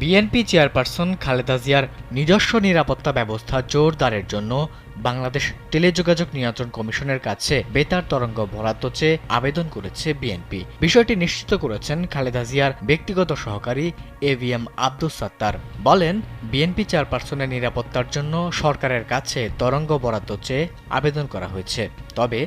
BNP chairperson Khaleda জিয়ার নিজস্ব নিরাপত্তা ব্যবস্থা জোরদারের জন্য বাংলাদেশ টেলিযোগাযোগ নিয়ন্ত্রণ কমিশনের কাছে বেতার তরঙ্গ বরাদ্দ চেয়ে আবেদন করেছে বিএনপি। বিষয়টি নিশ্চিত করেছেন খালেদা জিয়ার ব্যক্তিগত সহকারী এভিএম আব্দুস সাত্তার। বলেন, বিএনপি চেয়ারপারসনের নিরাপত্তার জন্য সরকারের কাছে তরঙ্গ বরাদ্দ চেয়ে আবেদন করা হয়েছে। তবে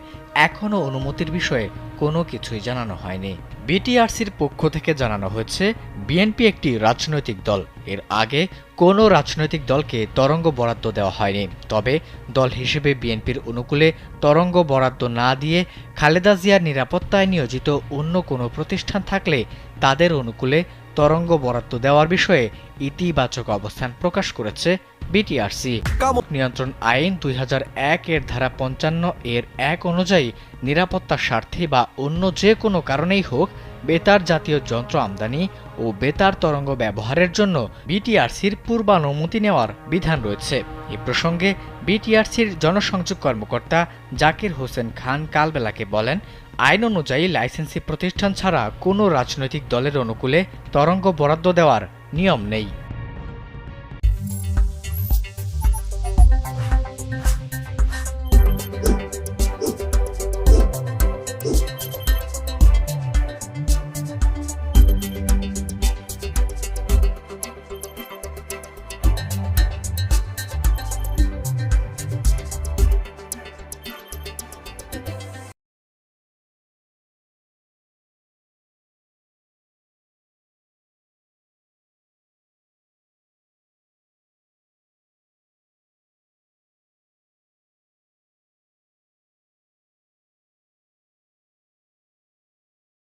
এখনও অনুমতির বিষয়ে কোনো কিছুই জানানো হয়নি। বিটিআরসির পক্ষ থেকে জানানো হয়েছে, বিএনপি একটি রাজনৈতিক দল। এর আগে কোনো রাজনৈতিক দলকে তরঙ্গ বরাদ্দ দেওয়া হয়নি। তবে দল হিসেবে বিএনপির অনুকূলে তরঙ্গ বরাদ্দ না দিয়ে খালেদা জিয়ার নিরাপত্তায় নিয়োজিত অন্য কোনো প্রতিষ্ঠান থাকলে তাদের অনুকূলে তরঙ্গ বরাদ্দ দেওয়ার বিষয়ে ইতিবাচক অবস্থান প্রকাশ করেছে বিটিআরসি। নিয়ন্ত্রণ আইন দুই এর ধারা পঞ্চান্ন এর এক অনুযায়ী নিরাপত্তার স্বার্থে বা অন্য যে কোনো কারণেই হোক বেতার জাতীয় যন্ত্র আমদানি ও বেতার তরঙ্গ ব্যবহারের জন্য বিটিআরসির পূর্বানুমতি নেওয়ার বিধান রয়েছে। এ প্রসঙ্গে বিটিআরসির জনসংযোগ কর্মকর্তা জাকির হোসেন খান কালবেলাকে বলেন আইন অনুযায়ী লাইসেন্সি প্রতিষ্ঠান ছাড়া কোনো রাজনৈতিক দলের অনুকূলে তরঙ্গ বরাদ্দ দেওয়ার নিয়ম নেই।